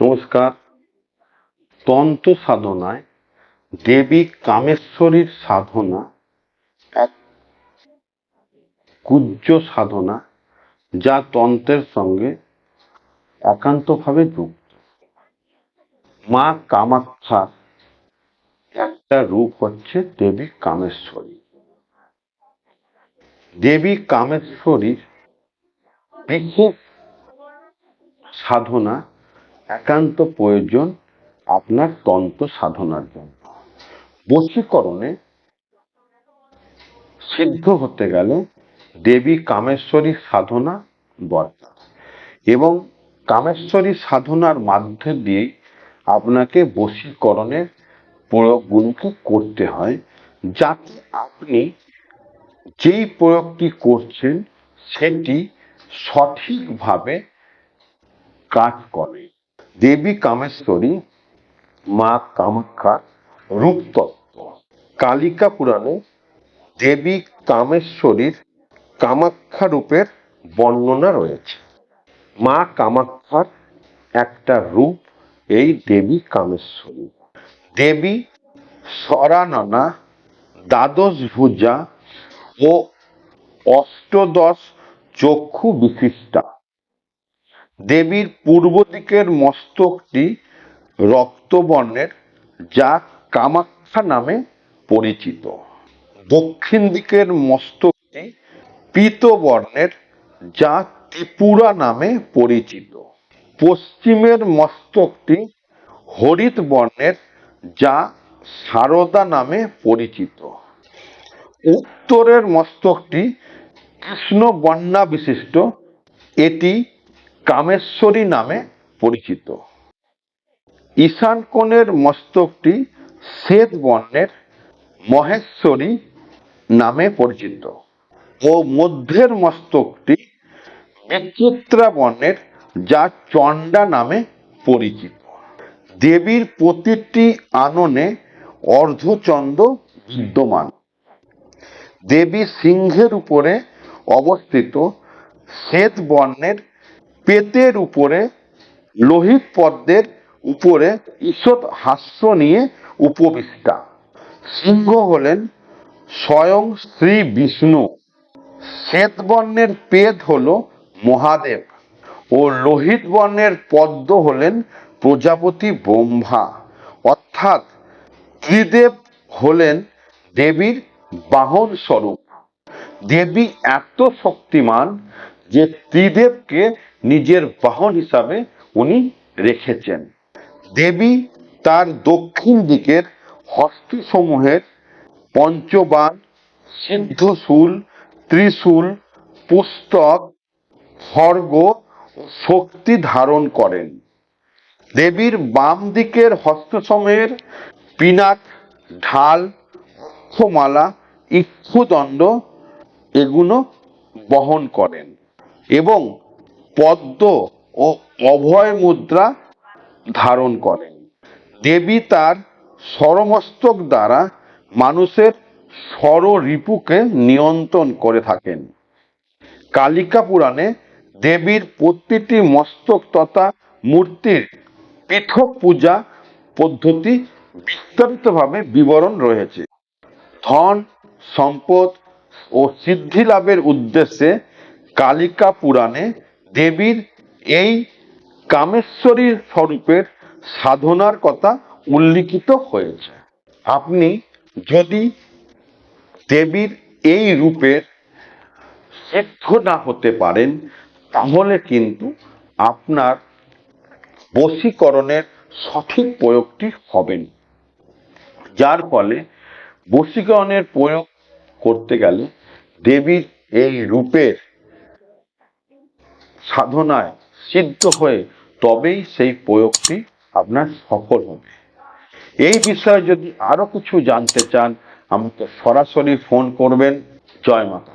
নমস্কার। তন্ত্র সাধনায় দেবী কামেশ্বরীর সাধনা কুজ্জ সাধনা, যা তন্ত্রের সঙ্গে একান্তভাবে যুক্ত। মা কামাখ্যার একটা রূপ হচ্ছে দেবী কামেশ্বরী। দেবী কামেশ্বরীর বিশেষ সাধনা একান্ত প্রয়োজন আপনার তন্ত্র সাধনার জন্য। বশীকরণে সিদ্ধ হতে গেলে দেবী কামেশ্বরী সাধনা দরকার এবং কামেশ্বরী সাধনার মাধ্যম দিয়েই আপনাকে বশীকরণের প্রয়োগগুলোকে করতে হয় যাতে আপনি যেই প্রয়োগটি করছেন সেটি সঠিকভাবে কাজ করে। দেবী কামেশ্বরী, মা কামাখ্যার রূপতত্ত্ব। কালিকা পুরাণে দেবী কামেশ্বরীর কামাখ্যা রূপের বর্ণনা রয়েছে। মা কামাখ্যার একটা রূপ এই দেবী কামেশ্বরী। দেবী সরাননা দ্বাদশ ভুজা ও অষ্টদশ চক্ষু বিশিষ্টা। দেবীর পূর্ব দিকের মস্তকটি রক্তবর্ণের, যা কামাখ্যা নামে পরিচিত। দক্ষিণ দিকের মস্তকটি পীতবর্ণের, যা ত্রিপুরা নামে পরিচিত। পশ্চিমের মস্তকটি হরিত বর্ণের যা সারদা নামে পরিচিত। উত্তরের মস্তকটি কৃষ্ণ বর্ণা বিশিষ্ট এটি কামেশ্বরী নামে পরিচিত। ঈশান কোণের মস্তকটি শ্বেত বর্ণের মহেশ্বরী নামে পরিচিত। ও মধ্যের মস্তকটি বিচিত্রা বর্ণের, যা চণ্ডা নামে পরিচিত। দেবীর প্রতিটি আননে অর্ধচন্দ্র বিদ্যমান। দেবী সিংহের উপরে অবস্থিত শ্বেত বর্ণের পেতের উপরে, লোহিত পদ্মের উপরে ঈষৎ হাস্য নিয়ে উপবিষ্টা। সিংহ হলেন স্বয়ং শ্রী বিষ্ণু। শ্বেত বর্ণের পেদ হল মহাদেব ও লোহিত বর্ণের পদ্ম হলেন প্রজাপতি ব্রহ্মা। অর্থাৎ ত্রিদেব হলেন দেবীর বাহন স্বরূপ। দেবী এত শক্তিমান যে ত্রিদেবকে নিজের বাহন হিসাবে উনি রেখেছেন। দেবী তার দক্ষিণ দিকের হস্তসমূহের পঞ্চবান, সিদ্ধশূল, ত্রিশূল, পুস্তক, খর্গ শক্তি ধারণ করেন। দেবীর বাম দিকের হস্তসমূহের পিনাক, ঢাল অক্ষমালা ইক্ষুদণ্ড এগুলো বহন করেন এবং পদ্ম ও অভয় মুদ্রা ধারণ করেন। দেবী তার সরমস্তক দ্বারা মানুষের রিপুকে নিয়ন্ত্রণ করে থাকেন। কালিকা পুরাণে দেবীর প্রতিটি মস্তক তথা মূর্তির পৃথক পূজা পদ্ধতি বিস্তারিতভাবে বিবরণ রয়েছে। ধন, সম্পদ ও সিদ্ধি লাভের উদ্দেশ্যে কালিকা পুরাণে দেবীর এই কামেশ্বরী স্বরূপের সাধনার কথা উল্লিখিত হয়েছে। আপনি যদি দেবীর এই রূপের সিদ্ধ না হতে পারেন, তাহলে কিন্তু আপনার বশীকরণের সঠিক প্রয়োগটি হবে না। যার ফলে বশীকরণের প্রয়োগ করতে গেলে দেবীর এই রূপের সাধনায় সিদ্ধ হয়ে তবেই সেই প্রয়োগটি আপনার সফল হবে। এই বিষয়ে যদি আরও কিছু জানতে চান, আমাকে সরাসরি ফোন করবেন। জয় মাতা।